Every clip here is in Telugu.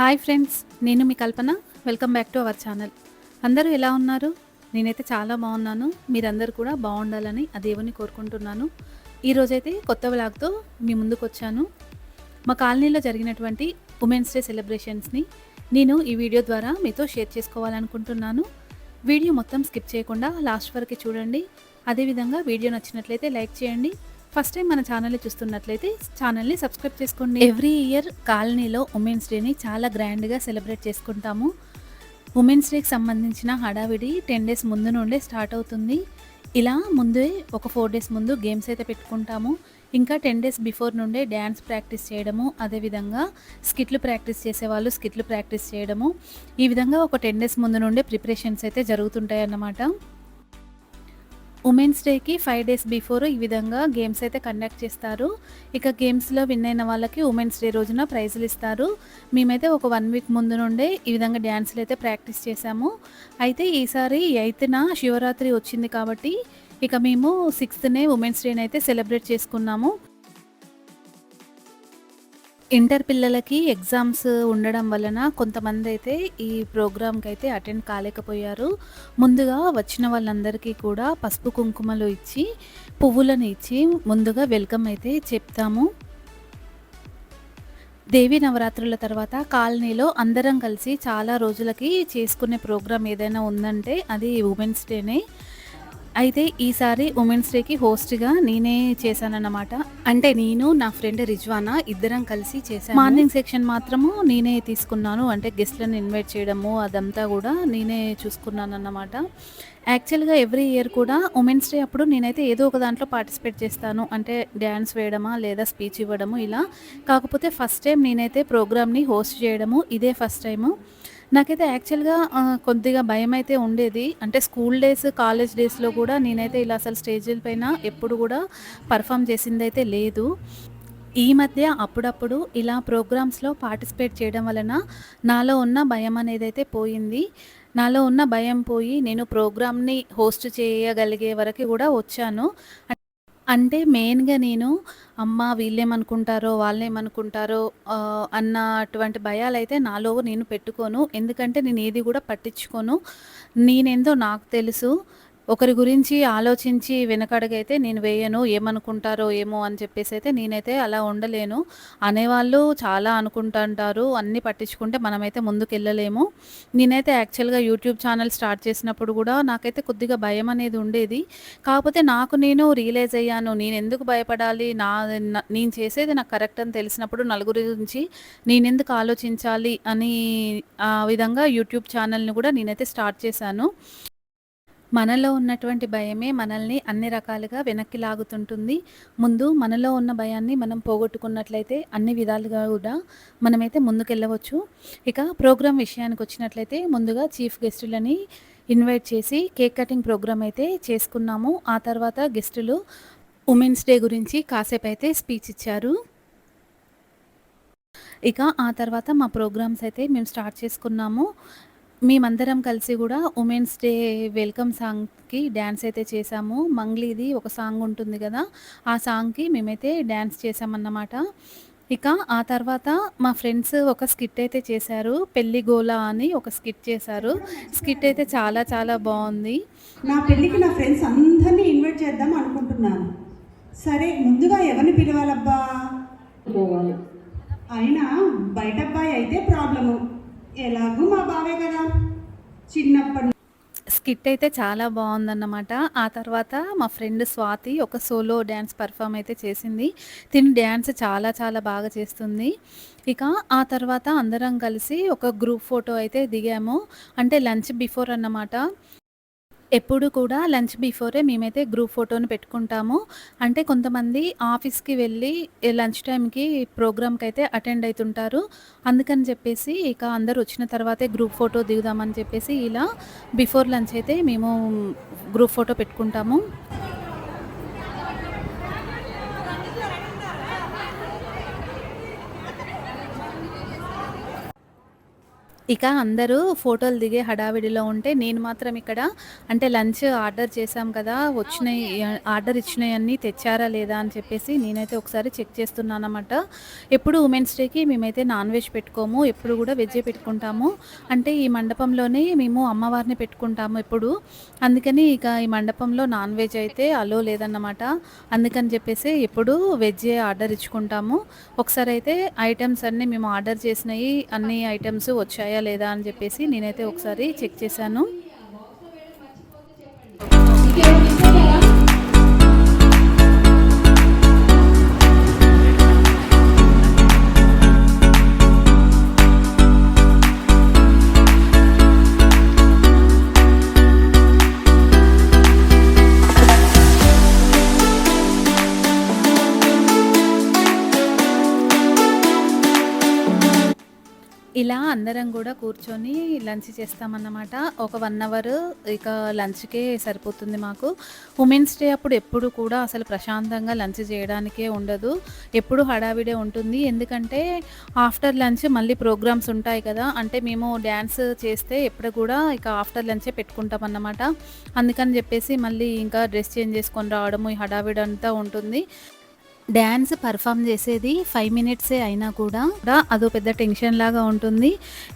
హాయ్ ఫ్రెండ్స్ నేను మీ Kalpana. Welcome back to our channel. అందరూ ఎలా ఉన్నారు? నేనైతే చాలా బాగున్నాను. మీరందరూ కూడా బాగుండాలని ఆ దేవుని కోరుకుంటున్నాను. ఈరోజైతే కొత్త వ్లాగ్తో మీ ముందుకు వచ్చాను. మా కాలనీలో జరిగినటువంటి ఉమెన్స్ డే సెలబ్రేషన్స్ని నేను ఈ వీడియో ద్వారా మీతో షేర్ చేసుకోవాలనుకుంటున్నాను. వీడియో మొత్తం స్కిప్ చేయకుండా లాస్ట్ వరకు చూడండి. అదేవిధంగా వీడియో నచ్చినట్లయితే లైక్ చేయండి. ఫస్ట్ టైం మన ఛానల్ చూస్తున్నట్లయితే ఛానల్ని సబ్స్క్రైబ్ చేసుకోండి. ఎవ్రీ ఇయర్ కాలనీలో ఉమెన్స్ డేని చాలా గ్రాండ్గా సెలబ్రేట్ చేసుకుంటాము. ఉమెన్స్ డేకి సంబంధించిన హడావిడి టెన్ డేస్ ముందు నుండే స్టార్ట్ అవుతుంది. ఇలా ముందే ఒక ఫోర్ డేస్ ముందు గేమ్స్ అయితే పెట్టుకుంటాము. ఇంకా టెన్ డేస్ బిఫోర్ నుండే డ్యాన్స్ ప్రాక్టీస్ చేయడము అదేవిధంగా స్కిట్లు ప్రాక్టీస్ చేసేవాళ్ళు స్కిట్లు ప్రాక్టీస్ చేయడము. ఈ విధంగా ఒక టెన్ డేస్ ముందు నుండే ప్రిపరేషన్స్ అయితే జరుగుతుంటాయి అన్నమాట ఉమెన్స్ డేకి ఫైవ్ డేస్ బిఫోర్ ఈ విధంగా గేమ్స్ అయితే కండక్ట్ చేస్తారు. ఇక గేమ్స్లో విన్ అయిన వాళ్ళకి ఉమెన్స్ డే రోజున ప్రైజులు ఇస్తారు. మేమైతే ఒక వన్ వీక్ ముందు నుండే ఈ విధంగా డ్యాన్సులు అయితే ప్రాక్టీస్ చేశాము. అయితే ఈసారి ఎయిత్న శివరాత్రి వచ్చింది కాబట్టి ఇక మేము సిక్స్త్నే ఉమెన్స్ డేని అయితే సెలబ్రేట్ చేసుకున్నాము. ఇంటర్ పిల్లలకి ఎగ్జామ్స్ ఉండడం వలన కొంతమంది అయితే ఈ ప్రోగ్రామ్కి అయితే అటెండ్ కాలేకపోయారు. ముందుగా వచ్చిన వాళ్ళందరికీ కూడా పసుపు కుంకుమలు ఇచ్చి పువ్వులను ఇచ్చి ముందుగా వెల్కమ్ అయితే చెప్తాము. దేవి నవరాత్రుల తర్వాత కాలనీలో అందరం కలిసి చాలా రోజులకి చేసుకునే ప్రోగ్రామ్ ఏదైనా ఉందంటే అది ఉమెన్స్ డేనే. అయితే ఈసారి ఉమెన్స్ డేకి హోస్ట్గా నేనే చేశానన్నమాట. అంటే నేను నా ఫ్రెండ్ రిజ్వానా ఇద్దరం కలిసి చేశాను మార్నింగ్ సెక్షన్ మాత్రము నేనే తీసుకున్నాను. అంటే గెస్ట్లను ఇన్వైట్ చేయడము అదంతా కూడా నేనే చూసుకున్నాను అన్నమాట యాక్చువల్గా ఎవ్రీ ఇయర్ కూడా ఉమెన్స్ డే అప్పుడు నేనైతే ఏదో ఒక దాంట్లో పార్టిసిపేట్ చేస్తాను. అంటే డ్యాన్స్ వేయడమా లేదా స్పీచ్ ఇవ్వడము ఇలా. కాకపోతే ఫస్ట్ టైం నేనైతే ప్రోగ్రామ్ని హోస్ట్ చేయడము ఇదే ఫస్ట్ టైము. నాకైతే యాక్చువల్గా కొద్దిగా భయం అయితే ఉండేది. అంటే స్కూల్ డేస్ కాలేజ్ డేస్లో కూడా నేనైతే ఇలా అసలు స్టేజీల పైన ఎప్పుడు కూడా పర్ఫామ్ చేసింది అయితే లేదు. ఈ మధ్య అప్పుడప్పుడు ఇలా ప్రోగ్రామ్స్లో పార్టిసిపేట్ చేయడం వలన నాలో ఉన్న భయం అనేది అయితే పోయింది. నాలో ఉన్న భయం పోయి నేను ప్రోగ్రామ్ని హోస్ట్ చేయగలిగే వరకు కూడా వచ్చాను. అంటే మెయిన్గా నేను అమ్మ వీళ్ళేమనుకుంటారో వాళ్ళేమనుకుంటారో ఆ, అన్న అటువంటి భయాలు అయితే నాలో నేను పెట్టుకోను. ఎందుకంటే నేను ఏది కూడా పట్టించుకోను. నేనేందో నాకు తెలుసు. ఒకరి గురించి ఆలోచించి వెనకడగైతే నేను వేయను ఏమనుకుంటారో ఏమో అని చెప్పేసి అయితే నేనైతే అలా ఉండలేను. అనేవాళ్ళు చాలా అనుకుంటుంటారు అన్నీ పట్టించుకుంటే మనమైతే ముందుకు వెళ్ళలేము నేనైతే యాక్చువల్గా యూట్యూబ్ ఛానల్ స్టార్ట్ చేసినప్పుడు కూడా నాకైతే కొద్దిగా భయం అనేది ఉండేది. కాకపోతే నాకు నేను రియలైజ్ అయ్యాను నేను ఎందుకు భయపడాలి నా నా- నేను చేసేది నాకు కరెక్ట్ అని తెలిసినప్పుడు నలుగురి గురించి నేను ఎందుకు ఆలోచించాలి అని ఆ విధంగా యూట్యూబ్ ఛానల్ని కూడా నేనైతే స్టార్ట్ చేశాను. మనలో ఉన్నటువంటి భయమే మనల్ని అన్ని రకాలుగా వెనక్కి లాగుతుంటుంది. ముందు మనలో ఉన్న భయాన్ని మనం పోగొట్టుకున్నట్లయితే అన్ని విధాలుగా కూడా మనమైతే ముందుకెళ్ళవచ్చు. ఇక ప్రోగ్రామ్ విషయానికి వచ్చినట్లయితే ముందుగా చీఫ్ గెస్టులని ఇన్వైట్ చేసి కేక్ కటింగ్ ప్రోగ్రామ్ అయితే చేసుకున్నాము. ఆ తర్వాత గెస్టులు ఉమెన్స్ డే గురించి కాసేపు అయితే స్పీచ్ ఇచ్చారు. ఇక ఆ తర్వాత మా ప్రోగ్రామ్స్ అయితే మేము స్టార్ట్ చేసుకున్నాము. మేమందరం కలిసి కూడా ఉమెన్స్ డే వెల్కమ్ సాంగ్కి డ్యాన్స్ అయితే చేసాము మంగ్లీది ఒక సాంగ్ ఉంటుంది కదా ఆ సాంగ్కి మేమైతే డ్యాన్స్ చేసామన్నమాట ఇక ఆ తర్వాత మా ఫ్రెండ్స్ ఒక స్కిట్ అయితే చేశారు పెళ్ళి గోలా అని ఒక స్కిట్ చేశారు. స్కిట్ అయితే చాలా చాలా బాగుంది. నా పెళ్ళికి నా ఫ్రెండ్స్ అందరినీ ఇన్వైట్ చేద్దాం అనుకుంటున్నాను. సరే ముందుగా ఎవరిని పిలవాలబ్బా? అయినా బయట అబ్బాయి అయితే ప్రాబ్లము. ఎలాగూ మా బావే కదా. చిన్నప్పటి స్కిట్ అయితే చాలా బాగుందన్నమాట. ఆ తర్వాత మా ఫ్రెండ్ స్వాతి ఒక సోలో డ్యాన్స్ పర్ఫామ్ అయితే చేసింది. తిని డ్యాన్స్ చాలా చాలా బాగా చేస్తుంది. ఇక ఆ తర్వాత అందరం కలిసి ఒక గ్రూప్ ఫోటో అయితే దిగాము. అంటే లంచ్ బిఫోర్ అన్నమాట. ఎప్పుడు కూడా లంచ్ బిఫోరే మేమైతే గ్రూప్ ఫోటోని పెట్టుకుంటాము. అంటే కొంతమంది ఆఫీస్కి వెళ్ళి లంచ్ టైంకి ప్రోగ్రామ్కి అయితే అటెండ్ అవుతుంటారు అందుకని చెప్పేసి ఇక అందరు వచ్చిన తర్వాతే గ్రూప్ ఫోటో దిగుదామని చెప్పేసి ఇలా బిఫోర్ లంచ్ అయితే మేము గ్రూప్ ఫోటో పెట్టుకుంటాము. ఇక అందరూ ఫోటోలు దిగే హడావిడిలో ఉంటే నేను మాత్రం ఇక్కడ అంటే లంచ్ ఆర్డర్ చేశాం కదా వచ్చినాయి ఆర్డర్ ఇచ్చినవన్నీ తెచ్చారా లేదా అని చెప్పేసి నేనైతే ఒకసారి చెక్ చేస్తున్నాను అనమాట ఎప్పుడు ఉమెన్స్ డేకి మేమైతే నాన్ వెజ్ పెట్టుకోము ఎప్పుడు కూడా వెజ్జే పెట్టుకుంటాము. అంటే ఈ మండపంలోనే మేము అమ్మవారిని పెట్టుకుంటాము ఎప్పుడు. అందుకని ఇక ఈ మండపంలో నాన్ వెజ్ అయితే అలో లేదన్నమాట. అందుకని చెప్పేసి ఎప్పుడు వెజ్జే ఆర్డర్ ఇచ్చుకుంటాము. ఒకసారి అయితే ఐటమ్స్ అన్నీ మేము ఆర్డర్ చేసినవి అన్ని ఐటమ్స్ వచ్చాయా లేదా అని చెప్పేసి నేనైతే ఒకసారి చెక్ చేశాను. ఇలా అందరం కూడా కూర్చొని లంచ్ చేస్తామన్నమాట. ఒక వన్ అవర్ ఇక లంచ్కే సరిపోతుంది మాకు. ఉమెన్స్ డే అప్పుడు ఎప్పుడు కూడా అసలు ప్రశాంతంగా లంచ్ చేయడానికే ఉండదు. ఎప్పుడు హడావిడే ఉంటుంది. ఎందుకంటే ఆఫ్టర్ లంచ్ మళ్ళీ ప్రోగ్రామ్స్ ఉంటాయి కదా. అంటే మేము డ్యాన్స్ చేస్తే ఎప్పుడు కూడా ఇక ఆఫ్టర్ లంచే పెట్టుకుంటాం అన్నమాట అందుకని చెప్పేసి మళ్ళీ ఇంకా డ్రెస్ చేంజ్ చేసుకొని రావడము ఈ హడావిడి అంతా ఉంటుంది. డ్యాన్స్ పర్ఫామ్ చేసేది ఫైవ్ మినిట్సే అయినా కూడా అదో పెద్ద టెన్షన్ లాగా ఉంటుంది.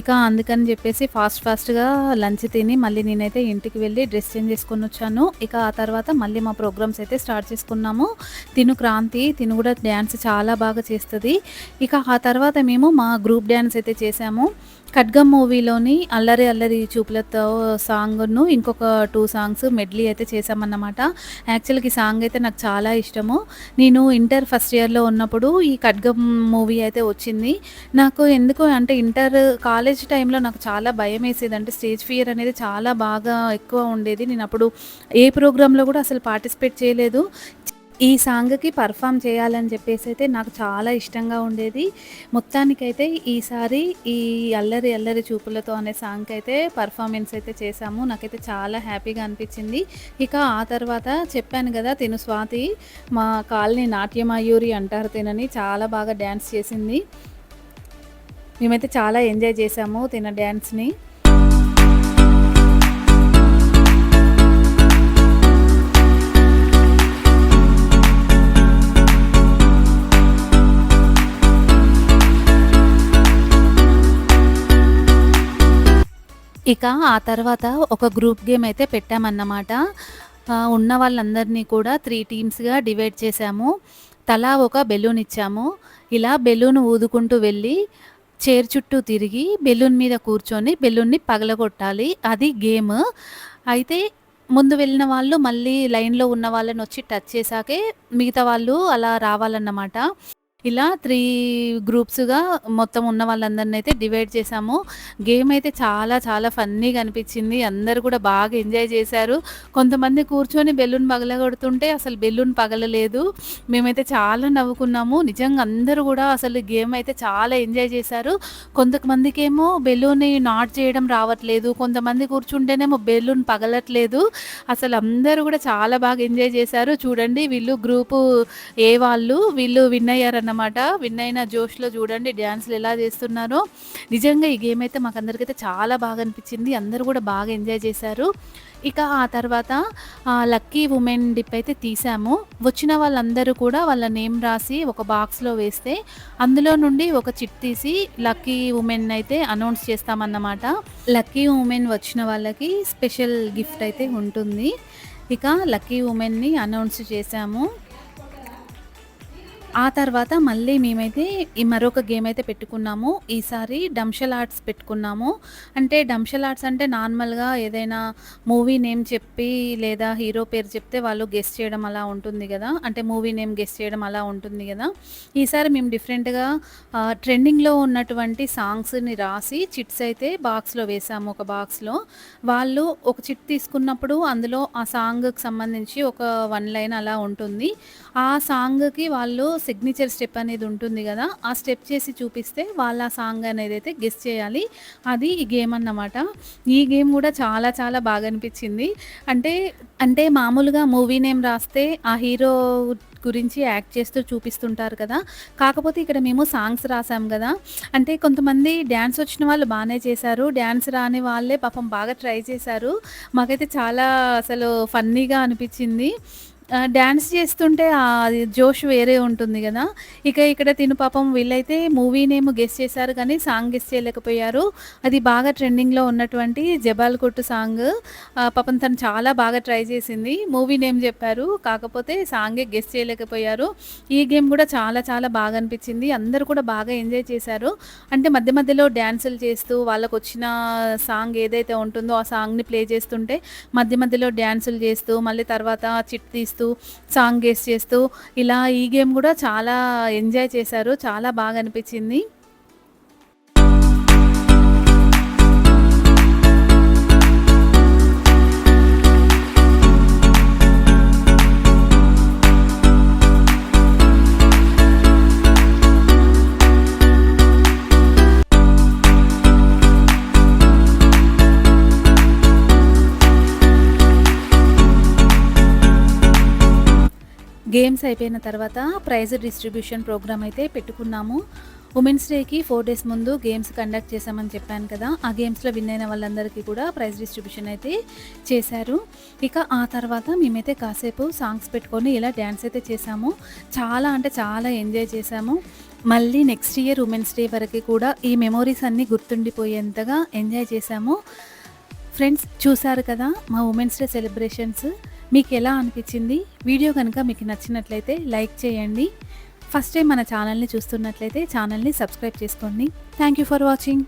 ఇక అందుకని చెప్పేసి ఫాస్ట్ ఫాస్ట్గా లంచ్ తిని మళ్ళీ నేనైతే ఇంటికి వెళ్ళి డ్రెస్ చేంజ్ చేసుకొని వచ్చాను. ఇక ఆ తర్వాత మళ్ళీ మా ప్రోగ్రామ్స్ అయితే స్టార్ట్ చేసుకున్నాము. తిను క్రాంతి తిను కూడా డ్యాన్స్ చాలా బాగా చేస్తుంది. ఇక ఆ తర్వాత మేము మా గ్రూప్ డ్యాన్స్ అయితే చేసాము. ఖడ్గం మూవీలోని అల్లరి అల్లరి చూపులతో సాంగ్ను ఇంకొక టూ సాంగ్స్ మెడ్లీ అయితే చేశామన్నమాట. యాక్చువల్గా ఈ సాంగ్ అయితే నాకు చాలా ఇష్టము. నేను ఇంటర్ ఫస్ట్ ఇయర్లో ఉన్నప్పుడు ఈ ఖడ్గం మూవీ అయితే వచ్చింది. నాకు ఎందుకు అంటే ఇంటర్ కాలేజ్ టైంలో నాకు చాలా భయం వేసేది. అంటే స్టేజ్ ఫియర్ అనేది చాలా బాగా ఎక్కువ ఉండేది. నేను అప్పుడు ఏ ప్రోగ్రాంలో కూడా అసలు పార్టిసిపేట్ చేయలేదు. ఈ సాంగ్కి పర్ఫామ్ చేయాలని చెప్పేసి అయితే నాకు చాలా ఇష్టంగా ఉండేది. మొత్తానికైతే ఈసారి ఈ అల్లరి అల్లరి చూపులతో అనే సాంగ్కి అయితే పర్ఫార్మెన్స్ అయితే చేశాము. నాకైతే చాలా హ్యాపీగా అనిపించింది. ఇక ఆ తర్వాత చెప్పాను కదా తిను స్వాతి మా కాలనీ నాట్యమయూరి అంటారు తినని చాలా బాగా డ్యాన్స్ చేసింది. మేమైతే చాలా ఎంజాయ్ చేసాము తిన డ్యాన్స్ని ఇక ఆ తర్వాత ఒక గ్రూప్ గేమ్ అయితే పెట్టామన్నమాట. ఉన్న వాళ్ళందరినీ కూడా త్రీ టీమ్స్గా డివైడ్ చేశాము. తలా ఒక బెలూన్ ఇచ్చాము. ఇలా బెలూన్ ఊదుకుంటూ వెళ్ళి చైర్ చుట్టూ తిరిగి బెలూన్ మీద కూర్చొని బెలూన్ని పగలగొట్టాలి. అది గేమ్ అయితే ముందు వెళ్ళిన వాళ్ళు మళ్ళీ లైన్లో ఉన్న వాళ్ళని వచ్చి టచ్ చేశాకే మిగతా వాళ్ళు అలా రావాలన్నమాట. ఇలా త్రీ గ్రూప్స్గా మొత్తం ఉన్న వాళ్ళందరిని అయితే డివైడ్ చేసాము గేమ్ అయితే చాలా చాలా ఫన్నీగా అనిపించింది అందరు కూడా బాగా ఎంజాయ్ చేశారు. కొంతమంది కూర్చొని బెలూన్ పగలగొడుతుంటే అసలు బెలూన్ పగలలేదు. మేమైతే చాలా నవ్వుకున్నాము. నిజంగా అందరూ కూడా అసలు గేమ్ అయితే చాలా ఎంజాయ్ చేశారు. కొంతమందికి ఏమో బెలూన్ నాట్ చేయడం రావట్లేదు. కొంతమంది కూర్చుంటేనేమో బెలూన్ పగలట్లేదు. అసలు అందరూ కూడా చాలా బాగా ఎంజాయ్ చేశారు. చూడండి వీళ్ళు గ్రూపు ఏ వాళ్ళు వీళ్ళు విన్ అయ్యారన్నమాట విన్ అయిన జోష్లో చూడండి డ్యాన్స్లు ఎలా చేస్తున్నారో. నిజంగా ఈ గేమ్ అయితే మాకు అందరికైతే చాలా బాగా అనిపించింది. అందరూ కూడా బాగా ఎంజాయ్ చేశారు. ఇక ఆ తర్వాత లక్కీ ఉమెన్ డిప్ అయితే తీసాము. వచ్చిన వాళ్ళందరూ కూడా వాళ్ళ నేమ్ రాసి ఒక బాక్స్లో వేస్తే అందులో నుండి ఒక చిట్ తీసి లక్కీ ఉమెన్ అయితే అనౌన్స్ చేస్తామన్నమాట. లక్కీ ఉమెన్ వచ్చిన వాళ్ళకి స్పెషల్ గిఫ్ట్ అయితే ఉంటుంది. ఇక లక్కీ ఉమెన్ని అనౌన్స్ చేశాము. ఆ తర్వాత మళ్ళీ మేమైతే ఈ మరొక గేమ్ అయితే పెట్టుకున్నాము. ఈసారి డంషల్ ఆర్ట్స్ పెట్టుకున్నాము. అంటే డంషల్ ఆర్ట్స్ అంటే నార్మల్గా ఏదైనా మూవీ నేమ్ చెప్పి లేదా హీరో పేరు చెప్తే వాళ్ళు గెస్ట్ చేయడం అలా ఉంటుంది కదా. అంటే మూవీ నేమ్ గెస్ట్ చేయడం అలా ఉంటుంది కదా. ఈసారి మేము డిఫరెంట్గా ట్రెండింగ్లో ఉన్నటువంటి సాంగ్స్ని రాసి చిట్స్ అయితే బాక్స్లో వేసాము. ఒక బాక్స్లో వాళ్ళు ఒక చిట్ తీసుకున్నప్పుడు అందులో ఆ సాంగ్కి సంబంధించి ఒక వన్ లైన్ అలా ఉంటుంది. ఆ సాంగ్కి వాళ్ళు సిగ్నేచర్ స్టెప్ అనేది ఉంటుంది కదా ఆ స్టెప్ చేసి చూపిస్తే వాళ్ళ సాంగ్ అనేది అయితే గెస్ట్ చేయాలి. అది ఈ గేమ్ అన్నమాట. ఈ గేమ్ కూడా చాలా చాలా బాగా అనిపించింది. అంటే అంటే మామూలుగా మూవీ నేమ్ రాస్తే ఆ హీరో గురించి యాక్ట్ చేస్తూ చూపిస్తుంటారు కదా. కాకపోతే ఇక్కడ మేము సాంగ్స్ రాసాం కదా. అంటే కొంతమంది డ్యాన్స్ వచ్చిన వాళ్ళు బాగానే చేశారు. డ్యాన్స్ రాని వాళ్ళే పాపం బాగా ట్రై చేశారు. మాకైతే చాలా అసలు ఫన్నీగా అనిపించింది. డ్యాన్స్ చేస్తుంటే అది జోష్ వేరే ఉంటుంది కదా. ఇక ఇక్కడ తిను పాపం వీళ్ళైతే మూవీ నేమ్ గెస్ చేశారు కానీ సాంగ్ గెస్ చేయలేకపోయారు. అది బాగా ట్రెండింగ్లో ఉన్నటువంటి జబాల్ కొట్టు సాంగ్ పాపం తను చాలా బాగా ట్రై చేసింది. మూవీ నేమ్ చెప్పారు. కాకపోతే సాంగే గెస్ చేయలేకపోయారు. ఈ గేమ్ కూడా చాలా చాలా బాగా అనిపించింది. అందరూ కూడా బాగా ఎంజాయ్ చేశారు. అంటే మధ్య మధ్యలో డ్యాన్సులు చేస్తూ వాళ్ళకు వచ్చిన సాంగ్ ఏదైతే ఉంటుందో ఆ సాంగ్ని ప్లే చేస్తుంటే మధ్య మధ్యలో డ్యాన్సులు చేస్తూ మళ్ళీ తర్వాత చిట్ తీస్తూ సాంగ్ గేస్ చేస్తూ ఇలా ఈ గేమ్ కూడా చాలా ఎంజాయ్ చేశారు. చాలా బాగా అనిపించింది. గేమ్స్ అయిపోయిన తర్వాత ప్రైజ్ డిస్ట్రిబ్యూషన్ ప్రోగ్రామ్ అయితే పెట్టుకున్నాము. ఉమెన్స్ డేకి ఫోర్ డేస్ ముందు గేమ్స్ కండక్ట్ చేశామని చెప్పాను కదా ఆ గేమ్స్లో విన్ అయిన వాళ్ళందరికీ కూడా ప్రైజ్ డిస్ట్రిబ్యూషన్ అయితే చేశారు. ఇక ఆ తర్వాత మేమైతే కాసేపు సాంగ్స్ పెట్టుకొని ఇలా డ్యాన్స్ అయితే చేసాము చాలా అంటే చాలా ఎంజాయ్ చేశాము. మళ్ళీ నెక్స్ట్ ఇయర్ ఉమెన్స్ డే వరకు కూడా ఈ మెమోరీస్ అన్నీ గుర్తుండిపోయేంతగా ఎంజాయ్ చేసాము ఫ్రెండ్స్ చూసారు కదా మా ఉమెన్స్ డే సెలబ్రేషన్స్? మీకు ఎలా అనిపించింది? వీడియో కనుక మీకు నచ్చినట్లయితే లైక్ చేయండి. ఫస్ట్ టైం మన ఛానల్ని చూస్తున్నట్లయితే ఛానల్ని సబ్స్క్రైబ్ చేసుకోండి. Thank you for watching.